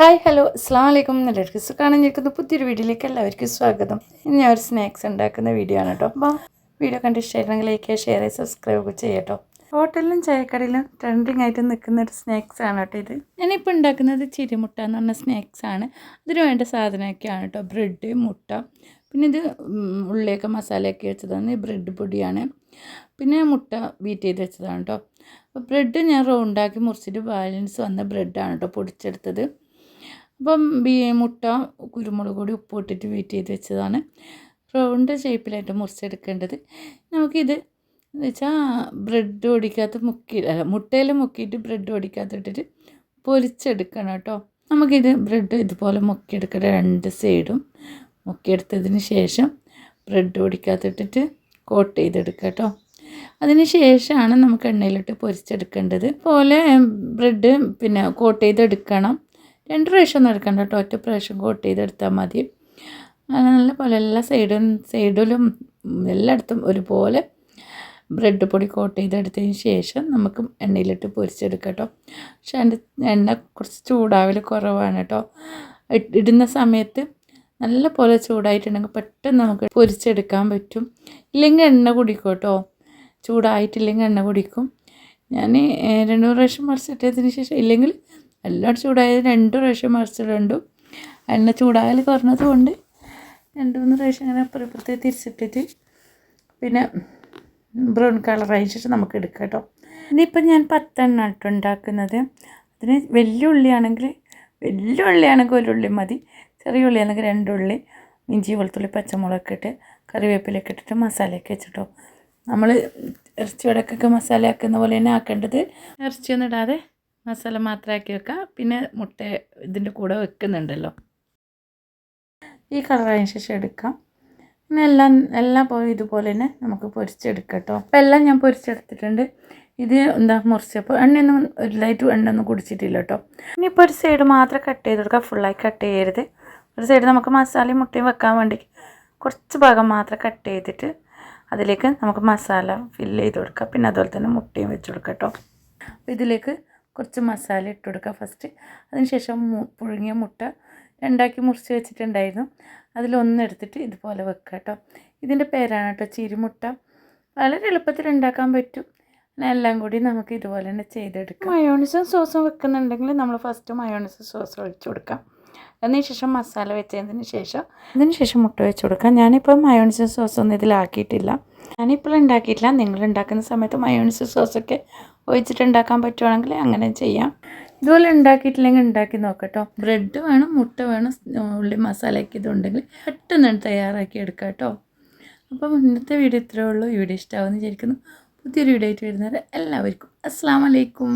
Hi hello. അസ്സാം വലൈക്കും എല്ലാവർക്കും സുഖാണെന്നിരിക്കുന്ന. പുതിയൊരു വീഡിയോയിലേക്ക് എല്ലാവർക്കും സ്വാഗതം. ഇന്ന് ഞാൻ ഒരു സ്നാക്സ് ഉണ്ടാക്കുന്ന വീഡിയോ ആണ് കേട്ടോ. അപ്പോൾ വീഡിയോ കണ്ട് ഇഷ്ടമായിരുന്നെങ്കിൽ ലൈക്ക് ഷെയർ ചെയ്ത് സബ്സ്ക്രൈബ് ചെയ്യട്ടോ ഹോട്ടലിലും ചായക്കടയിലും ട്രെൻഡിങ് ആയിട്ട് നിൽക്കുന്ന ഒരു സ്നാക്സ് ആണ് കേട്ടോ ഇത്. ഞാനിപ്പോൾ ഉണ്ടാക്കുന്നത് ചിരിമുട്ട എന്ന് പറഞ്ഞ സ്നാക്സ് ആണ്. അതിന് വേണ്ട സാധനമൊക്കെയാണ് കേട്ടോ. ബ്രെഡ് മുട്ട. പിന്നെ ഇത് ഉള്ളിയൊക്കെ മസാലയൊക്കെ വെച്ചതാണ്. ബ്രെഡ് പൊടിയാണ്. പിന്നെ മുട്ട ബീറ്റ് ചെയ്ത് വെച്ചതാണ് കേട്ടോ. അപ്പോൾ ബ്രെഡ് ഞാൻ റൗണ്ടാക്കി മുറിച്ചിട്ട് ബാലൻസ് വന്ന ബ്രെഡാണ് കേട്ടോ പൊടിച്ചെടുത്തത്. അപ്പം ബി മുട്ട കുരുമുളക് പൊടി ഉപ്പ് ഇട്ടിട്ട് ബീറ്റ് ചെയ്ത് വെച്ചതാണ്. റൗണ്ട് ഷേപ്പിലായിട്ട് മുറിച്ചെടുക്കേണ്ടത്. നമുക്കിത് എന്ന് വെച്ചാൽ ബ്രെഡ് ഓടിക്കാത്ത മുക്കി അല്ല മുട്ടയിൽ മുക്കിയിട്ട് ബ്രെഡ് ഓടിക്കാത്ത ഇട്ടിട്ട് പൊരിച്ചെടുക്കണം കേട്ടോ. നമുക്കിത് ബ്രെഡ് ഇതുപോലെ മുക്കിയെടുക്കണം രണ്ട് സൈഡും മുക്കിയെടുത്തതിന് ശേഷം ബ്രെഡ് പൊടിക്കകത്തിട്ടിട്ട് കോട്ട് ചെയ്തെടുക്കുക കേട്ടോ. അതിന് ശേഷമാണ് നമുക്ക് എണ്ണയിലിട്ട് പൊരിച്ചെടുക്കേണ്ടത്. പോലെ ബ്രെഡ് പിന്നെ കോട്ട് ചെയ്തെടുക്കണം. രണ്ട് പ്രാവശ്യം ഒന്നും എടുക്കണ്ട കേട്ടോ. ഒറ്റ പ്രാവശ്യം കോട്ട് ചെയ്തെടുത്താൽ മതി. നല്ല പോലെ എല്ലാ സൈഡും സൈഡിലും എല്ലായിടത്തും ഒരുപോലെ ബ്രെഡ് പൊടി കോട്ട് ചെയ്തെടുത്തതിന് ശേഷം നമുക്ക് എണ്ണയിലിട്ട് പൊരിച്ചെടുക്കാം കേട്ടോ. പക്ഷെ അതിന്റെ എണ്ണ കുറച്ച് ചൂടാവൽ കുറവാണ് കേട്ടോ. ഇടുന്ന സമയത്ത് നല്ല പോലെ ചൂടായിട്ടുണ്ടെങ്കിൽ പെട്ടെന്ന് നമുക്ക് പൊരിച്ചെടുക്കാൻ പറ്റും. ഇല്ലെങ്കിൽ എണ്ണ കുടിക്കും കേട്ടോ. ചൂടായിട്ടില്ലെങ്കിൽ എണ്ണ കുടിക്കും. ഞാൻ രണ്ടു പ്രാവശ്യം മറിച്ചിട്ടതിന് ശേഷം ഇല്ലെങ്കിൽ എല്ലാം ചൂടായത് രണ്ട് പ്രാവശ്യം മറിച്ചിട്ടുണ്ട് എണ്ണ ചൂടായാൽ കുറഞ്ഞത് കൊണ്ട് രണ്ട് മൂന്ന് പ്രാവശ്യം അങ്ങനെ അപ്പുറം ഇപ്പുറത്തെ തിരിച്ചിട്ടിട്ട് പിന്നെ ബ്രൗൺ കളർ അതിനുശേഷം നമുക്ക് എടുക്കാം കേട്ടോ. ഇനിയിപ്പം ഞാൻ പത്തെണ്ണ കേട്ടോ ഉണ്ടാക്കുന്നത്. അതിന് വലിയ ഉള്ളിയാണെങ്കിൽ വലിയ ഉള്ളിയാണെങ്കിൽ ഒരു ഉള്ളി മതി. ചെറിയ ഉള്ളിയാണെങ്കിൽ രണ്ട് ഉള്ളി ഇഞ്ചി വെളുത്തുള്ളി പച്ചമുളക് ഇട്ട് കറിവേപ്പിലൊക്കെ ഇട്ടിട്ട് മസാലയൊക്കെ വെച്ചിട്ടോ. നമ്മൾ ഇറച്ചി വടക്കൊക്കെ മസാല ആക്കുന്ന പോലെ തന്നെ ആക്കേണ്ടത് ഇറച്ചിയൊന്നും ഇടാതെ മസാല മാത്രമാക്കി വെക്കാം. പിന്നെ മുട്ട ഇതിന്റെ കൂടെ വെക്കുന്നുണ്ടല്ലോ. ഈ കളറായതിനു ശേഷം എടുക്കാം. പിന്നെ എല്ലാം എല്ലാം പോയി ഇതുപോലെ തന്നെ നമുക്ക് പൊരിച്ചെടുക്കാം കേട്ടോ അപ്പോൾ എല്ലാം ഞാൻ പൊരിച്ചെടുത്തിട്ടുണ്ട്. ഇത് എന്താ മുറിച്ചപ്പോൾ എണ്ണയൊന്നും ഒരു ലൈറ്റ് എണ്ണയൊന്നും കുടിച്ചിട്ടില്ല കേട്ടോ ഇനിയിപ്പോൾ ഒരു സൈഡ് മാത്രം കട്ട് ചെയ്ത് കൊടുക്കുക ഫുള്ളായി കട്ട് ചെയ്യരുത്. ഒരു സൈഡ് നമുക്ക് മസാലയും മുട്ടയും വെക്കാൻ വേണ്ടി കുറച്ച് ഭാഗം മാത്രം കട്ട് ചെയ്തിട്ട് അതിലേക്ക് നമുക്ക് മസാല ഫില്ല് ചെയ്ത് കൊടുക്കുക പിന്നെ അതുപോലെ തന്നെ മുട്ടയും വെച്ച് കൊടുക്കാം കേട്ടോ ഇതിലേക്ക് കുറച്ച് മസാല ഇട്ട് കൊടുക്കുക. ഫസ്റ്റ് അതിനുശേഷം ശേഷം പുഴുങ്ങിയ മുട്ട രണ്ടാക്കി മുറിച്ച് വെച്ചിട്ടുണ്ടായിരുന്നു. അതിലൊന്നെടുത്തിട്ട് ഇതുപോലെ വെക്കുക കേട്ടോ. ഇതിന്റെ പേരാണ് കേട്ടോ ചിരിമുട്ട. വളരെ എളുപ്പത്തിൽ ഉണ്ടാക്കാൻ പറ്റും. എല്ലാം കൂടി നമുക്ക് ഇതുപോലെ തന്നെ ചെയ്തെടുക്കാം. മയോണിസും സോസും വെക്കുന്നുണ്ടെങ്കിൽ നമ്മൾ ഫസ്റ്റ് മയോണിസും സോസ് ഒഴിച്ചു കൊടുക്കാം. അതിന് ശേഷം മസാല വെച്ചതിന് ശേഷം അതിന് ശേഷം മുട്ട വെച്ച് കൊടുക്കാം. ഞാനിപ്പോൾ മയോണിസും സോസൊന്നും ഇതിലാക്കിയിട്ടില്ല. ഞാനിപ്പോൾ ഉണ്ടാക്കിയിട്ടില്ല. നിങ്ങൾ ഉണ്ടാക്കുന്ന സമയത്ത് മയോണിസ് സോസൊക്കെ ഒഴിച്ചിട്ട് ഉണ്ടാക്കാൻ പറ്റുവാണെങ്കിൽ അങ്ങനെ ചെയ്യാം. ഇതുപോലെ ഉണ്ടാക്കിയിട്ടില്ലെങ്കിൽ ഉണ്ടാക്കി നോക്കട്ടോ. ബ്രെഡ് വേണം മുട്ട വേണം ഉള്ളി മസാലയൊക്കെ ഇതുണ്ടെങ്കിൽ പെട്ടെന്ന് തയ്യാറാക്കി എടുക്കാം കേട്ടോ. അപ്പം ഇന്നത്തെ വീഡിയോ ഇത്രയേ ഉള്ളൂ. ഈ വീഡിയോ ഇഷ്ടമാവുമെന്ന് വിചാരിക്കുന്നു. പുതിയൊരു വീഡിയോ ആയിട്ട് വരുന്നത് എല്ലാവർക്കും അസ്സാം വലൈക്കും